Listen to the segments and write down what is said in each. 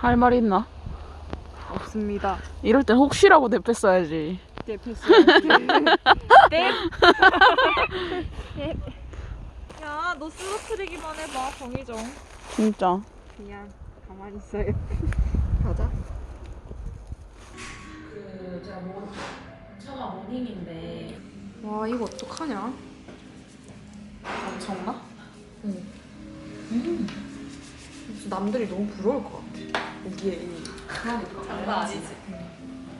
할 말 있나? 없습니다. 이럴 땐 혹시라고 대패써야지. 네, 패스. 네. 야, 너 쓰러뜨리기만 해봐, 정희정. 진짜. 그냥 가만히 있어요. 가자. 그 제가 모 차가 모닝인데 와 이거 어떡하냐? 정나? 남들이 너무 부러울 것 같아. 우리의 이. 그러니까. 장난 아니지.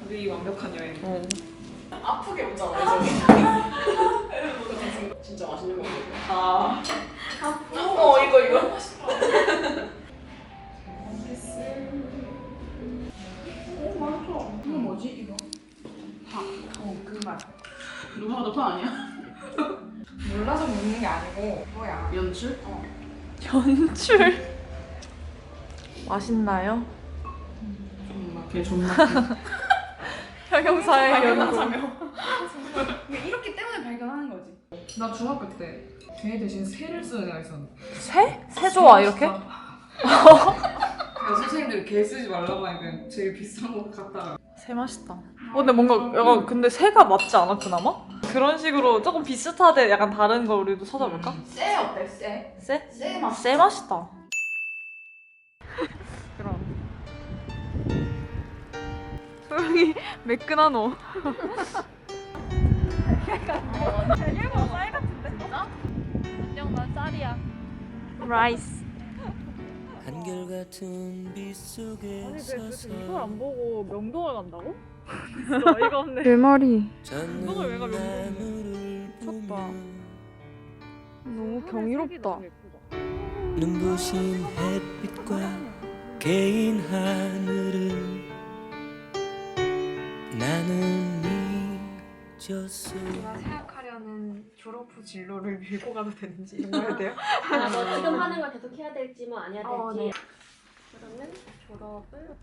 우리 이 완벽한 여행. 어. 아프게 오잖아 예전에. 진짜 맛있는 거 먹을게. 아. 어 이거 이거. 이거 뭐지 이거? 파. 어그 맛. 누가 봐도 파 아니야? 몰라서 먹는 게 아니고 뭐야? 연출? 연출. 맛있나요? 존나 걔 존나. 형용사의 연구. 근데 이렇게 때문에 발견하는 거지. 나 중학교 때개 대신 새를 쓰는 애가 있었는데. 새? 새 좋아, 이렇게? 그래서 선생님들이 개 쓰지 말라고 하니까 제일 비싼 거 갖다가. 새 맛있다. 어, 근데 뭔가 약간 근데 새가 맞지 않아 그나마? 그런 식으로 조금 비슷하되 약간 다른 걸 우리도 찾아볼까? 쎄 어때 쎄? 새? 쎄 맛. 새 맛있다. 소영이 매끈하노. 일본 쌀 같은데? 안녕 난 쌀이야. 라이스. 한결같은 빛 속에 아니 도대체 이걸 안 보고 명동을 간다고? 진짜 어이가 없네. 내 말이 명동을 왜 가? 나무를 미쳤다. 너무 경이롭다. 눈부신 햇빛과 개인 하늘을 나는 잊었어 제가 생각하려는 졸업 후 진로를 밀고 가도 되는지 이런 거 해야 돼요? 아, 뭐 지금 하는 걸 계속 해야 될지 뭐 안 해야 될지 어, 네. 그러면 졸업을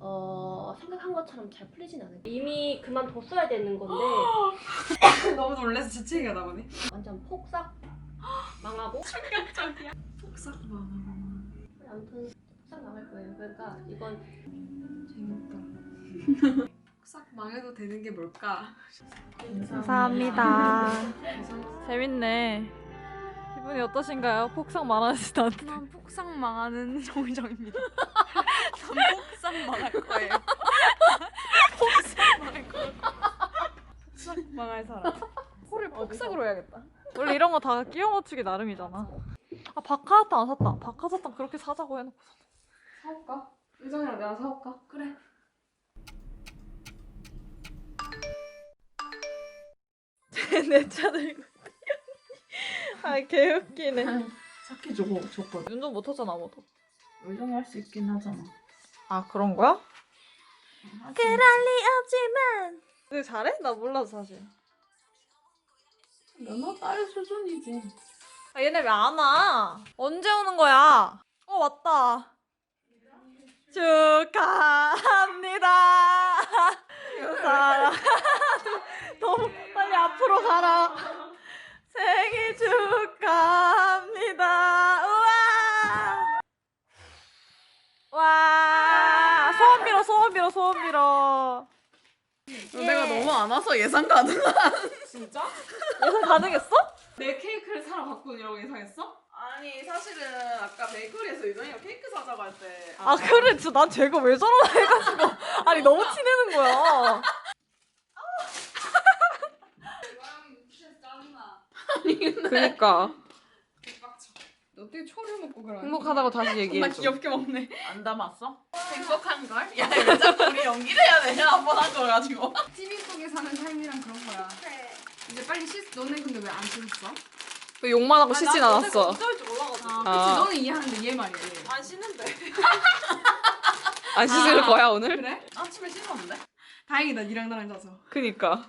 어 생각한 것처럼 잘 풀리진 않아요 이미 그만뒀어야 되는 건데 너무 놀라서 재채기가 나보네. 완전 폭삭 망하고 폭삭 망하고. 아무튼 폭삭 망할 거예요 그러니까 이건 재밌다. 폭삭 망해도 되는 게 뭘까? 감사합니다. 재밌네. 기분이 어떠신가요? 폭삭 많아지다. 난 폭삭 망하는 정의정입니다. 난 폭삭 망할 거예요. 폭삭 망할 거예요. 폭삭 망할 사람. 코를 폭삭으로 해야겠다. 원래 이런 거 다 끼워 맞추기 나름이잖아. 아 박하사탕 안 샀다. 박하사탕 그렇게 사자고 해놓고. 사올까? 의정이랑 내가 사올까? 그래 내차 들고. 아 개웃기네. 착해 저거 줬거든. 운전 못하잖아 아무도. 의정할 수 있긴 하잖아. 아 그런 거야? 그럴 리 없지만. 근데 잘해? 나 몰라서 사실. 연하 딸 수준이지. 아 얘네 왜 안 와? 언제 오는 거야? 어 왔다. 축하합니다. 사랑. 너무 빨리 앞으로 가라. 생일 축하합니다. 우와. 와. 소원 빌어 소원 빌어 소원 빌어. 내가 너무 안 와서 예상 가능한. 진짜? 예상 가능했어? 내 케이크를 사러 갖고 오라고 예상했어? 아니 사실은 아까 베이커리에서 유정이가 케이크 사자고 할 때. 아 그래 진짜 난 쟤가 왜 저러나 해가지고 아니 너무 티내는 거야 그니까. 너 어떻게 초를 먹고 그러니? 행복하다고 다시 얘기해 줘. 귀엽게 먹네. 안 담았어? 행복한 걸? 야, 왜 자꾸 우리 연기를 해야 되냐? 한번한거 가지고. TV 속에 사는 삶이랑 그런 거야. 이제 빨리 씻. 너네 근데 왜 안 씻었어? 욕만 하고 씻진 않았어 줄 몰라가지고. 아, 아. 그치. 너는 이해하는데 얘 말이야. 얘. 안 씻는데. 안 씻을 거야 오늘? 그래? 아침에 씻었는데? 다행이다. 니랑 나랑 자서. 그니까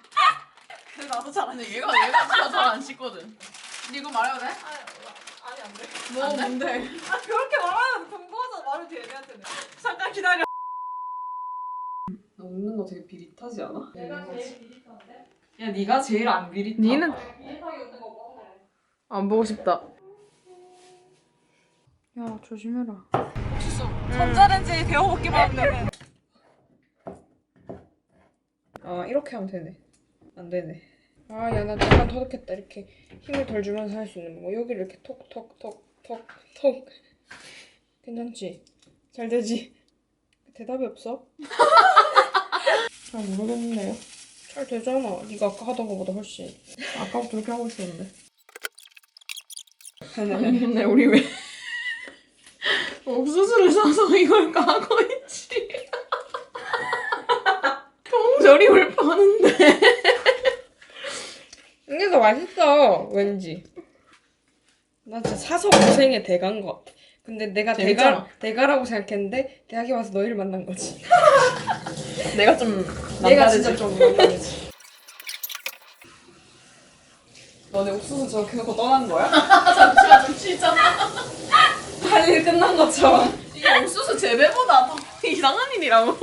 근데 나도 잘하는데 얘가 얘가 진짜 잘 안 씻거든. 근데 이거 말해도 돼? 아니 안돼 뭐 뭔데? 아 그렇게 말하면 궁금하잖아 말을 뒤에 애한테는 잠깐 기다려 너 웃는 거 되게 비릿하지 않아? 내가 제일 비슷한데? 야 네가 제일 안 타. 니는 안 보고 싶다. 야 조심해라. 전자레인지 데워먹기만 하면 아 이렇게 하면 되네. 안 되네. 아 야 나 약간 터득했다. 이렇게 힘을 덜 주면서 할 수 있는 거. 여기를 이렇게 톡톡톡톡톡. 괜찮지? 잘 되지? 대답이 없어? 잘 모르겠네요. 잘 되잖아. 네가 아까 하던 거보다 훨씬. 아까부터 이렇게 하고 있었는데. 아니 맨날 우리 왜 옥수수를 사서 이걸 까고 있지? 통조림을 파는데. 이게 더 맛있어, 왠지. 나 진짜 사서 고생의 대가인 것 같아. 근데 내가 대가, 대가라고 생각했는데 대학에 와서 너희를 만난 거지. 내가 좀 내가 진짜 좀 남다르지. 너네 옥수수 저렇게 놓고 떠난 거야? 잠시만 좀 쉬잖아. 할일 끝난 것처럼. 이게 옥수수 재배보다 더 이상한 일이라고.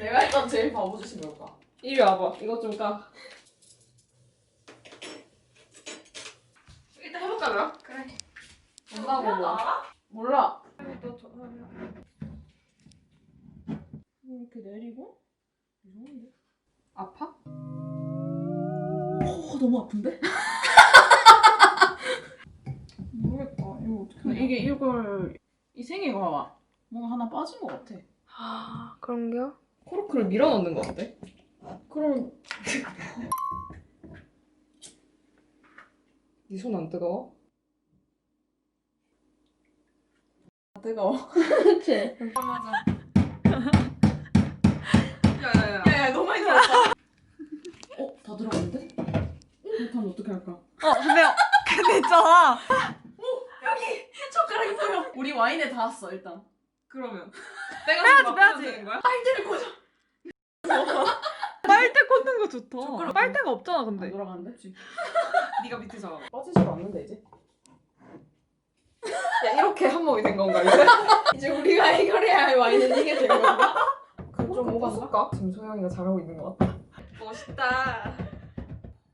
내가 했던 제일 바보 짓이 뭘까? 이리 와봐. 이것 좀 까. 일단 해볼까 그럼? 그래. 몰라 뭐. 몰라. 이렇게 내리고 이상한데? 아파? 어 너무 아픈데? 모르겠다. 이거 어떻게 근데 이게 이걸 이 생이가 뭔가 하나 빠진 것 같아. 아 그런겨? 코르크를 밀어 넣는 거 어때? 그럼 네 손 안 뜨거워? 뜨거워. 그치. 맞아. 야야야. 야야 너무 많이 들어갔다. 어? 다 들어갔는데? 그렇다면 어떻게 할까? 어 근데 근데 있잖아. 젓가락이 보여. 우리 와인에 닿았어 일단. 그러면 빼야지, 막 빼야지. 거야? 빨대를 꽂아. 빨대 꽂는 거 좋다. 빨대가 없잖아 안 근데. 돌아가는데? 네가 밑에 잡아. 빠지지도 않는데 이제. 야 이렇게 한 몸이 된 건가 이제? 이제 우리가 해결해야 할 와인은 이게 된 건가? 그좀 오간다? 지금 소영이가 잘하고 있는 것 같다. 멋있다.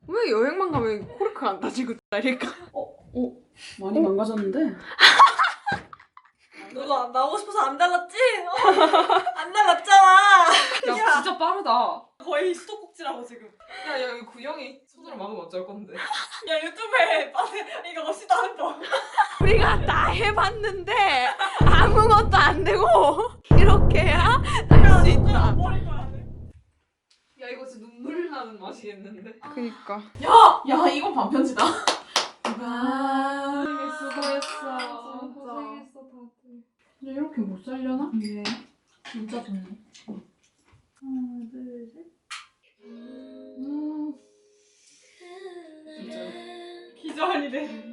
왜 여행만 가면 코르크 안 다지고 다닐까? 많이 망가졌는데? 너도 나오고 싶어서 안 달랐지? 안 달랐잖아. 야, 진짜 빠르다. 거의 수도꼭지라고 지금. 야, 야, 이 구형이 손으로 막으면 어쩔 건데. 야 유튜브에 빠세 이거 없이도 하는 거. 우리가 다 해봤는데 아무것도 안 되고 나는 맛이겠는데. 그니까. 야 이건 반편지다. 아. 수고했어. 고생했어, 근데 이렇게 못 살려나? 네. 진짜 좋네. 하나, 둘, 셋. 음. 기저하니래.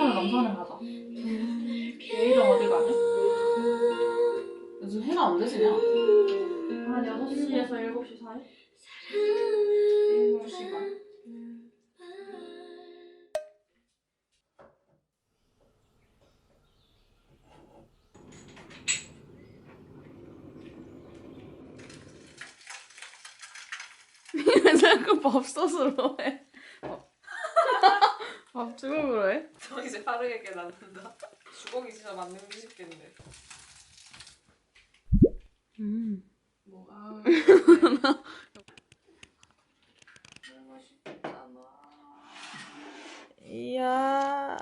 마지막에 남산에 가자. 내일은 어디 가냐? 요즘 해가 언제 지냐? 한 6시에서 7시 사이? 일곱 시간. 왜 자꾸 밥솥으로 해? 밥주걱으로 해? 저 이제 빠르게 깨닫는다. 주걱이 진짜 만들기 쉽겠네. 음. 뭐가. 이야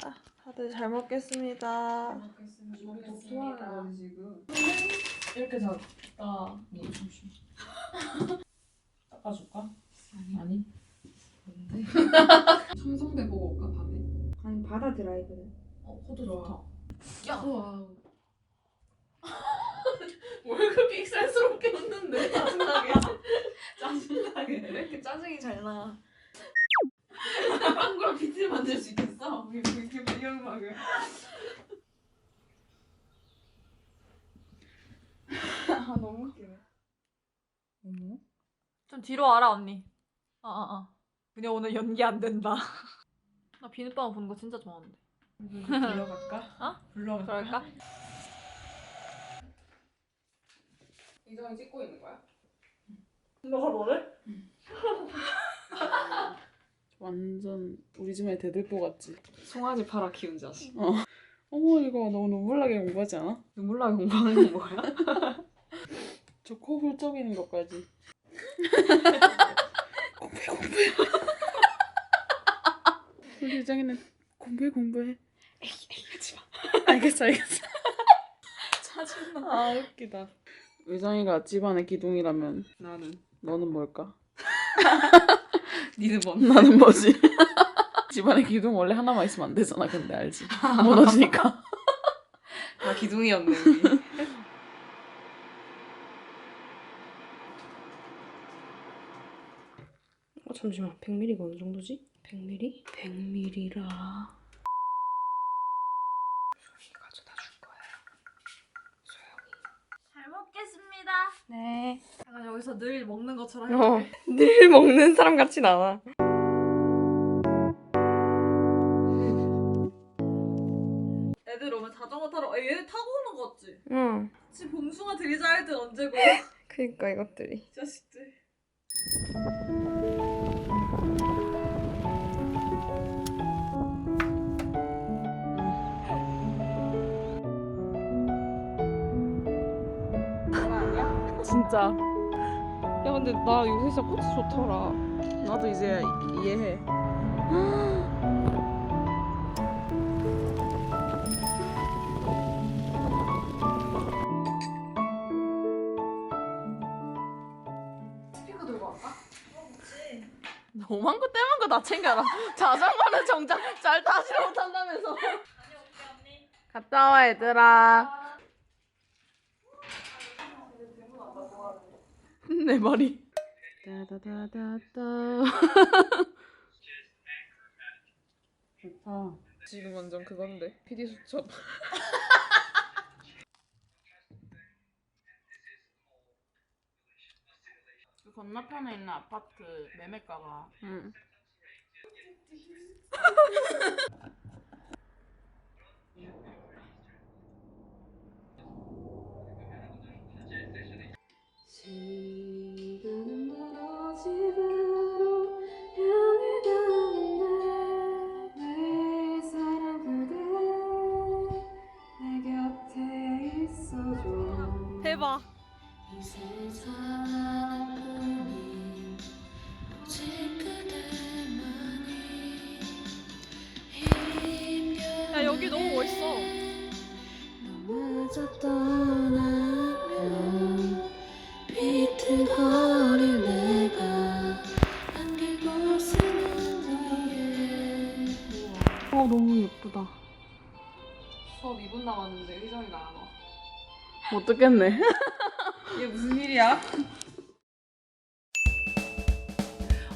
다들 잘 먹겠습니다. 우리 독서하는 거지, 지금. 이렇게 잡다. 너 잠시. 닦아줄까? 아니. 뭔데? 청성대 보고 올까? 아니 바다 드라이브는. 어, 호도 좋다. 야! 우와. 뭘 그렇게 익살스럽게 웃는데? 짜증나게. 짜증나게. 왜 이렇게 짜증이 잘 나? 빵구랑 비트 만들 수 있겠어? 우리 이렇게 배경음악을. 아, 너무 웃기네. 좀 뒤로 와라 언니. 아 아 아. 그냥 오늘 연기 안 된다. 나 비눗방울 보는 거 진짜 좋아하는데. 불러갈까? 어? 불러갈까? 그럴까? 이정이 찍고 있는 거야? 너가 뭐래? 완전 우리 집에 대들보 같지? 송아지 팔아 키운 자식. 어머 이거 너무 눈물나게 공부하지 않아? 눈물 나게 공부하는 건 뭐야? 저 코 훌쩍이는 것까지 공부해 공부해 우리 유정이는 공부해 공부해 에이 에이 하지 마 알겠어 알겠어 짜증나. 아 웃기다 유정이가 집안의 기둥이라면 나는. 너는 뭘까? 니는 뭔? 나는 뭐지? 집안의 기둥 원래 하나만 있으면 안 되잖아 근데 알지? 무너지니까 다 기둥이었네. 어 잠시만 100ml가 어느 정도지? 100ml? 100ml라 소영이 가져다 줄 거야 소영이 잘 먹겠습니다. 네 약간 여기서 늘 먹는 것처럼. 어, 늘 먹는 사람 같진 않아 애들 오면 자전거 타러. 아, 얘네 타고 오는 거 같지? 응 지금 봉숭아 드리자 할 때 언제고? 그니까 이것들이 자식들. 진짜. 야 근데 나 요새 진짜 꽃이 좋더라. 나도 이제 이해해. 너만 거 떼만 거 다 챙겨라. 자전거는 정작 잘 타지 못한다면서. 갔다 와 얘들아 내 머리 따다다다다. 좋다. 지금 완전 그건데. PD 수첩. 그 건너편에 있는 아파트 매매가가 응. 대박. 야 여기 너무 멋있어. 어 너무 예쁘다 수업 2분 남았는데 의정이가 안 와. 못 듣겠네 이게 무슨 일이야?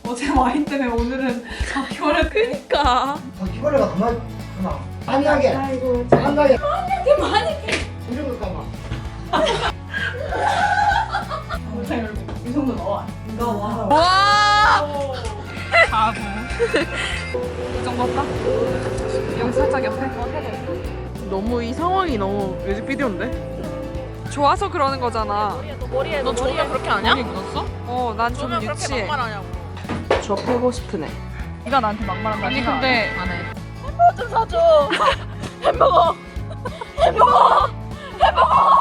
어제 와인 때문에 오늘은 바퀴벌레 그니까. 바퀴벌레가 그만 그만 만나게 아이고 만나게 만나게 만나게 이런 거 까마 영상 열고 이 정도 넣어 이거 와 와. 바보. 이 정도 할까? 여기 살짝 옆에. 너무 이 상황이 너무 뮤직비디오인데? 좋아서 그러는 거잖아. 너 조명 그렇게 아냐? 머리 묻었어? 어, 난좀 조명 그렇게 유치해. 막말하냐고 저 패고 싶으네 네가 나한테 막말한다 아니 근데 안 해 햄버거 좀 사줘. 햄버거. 햄버거. 햄버거.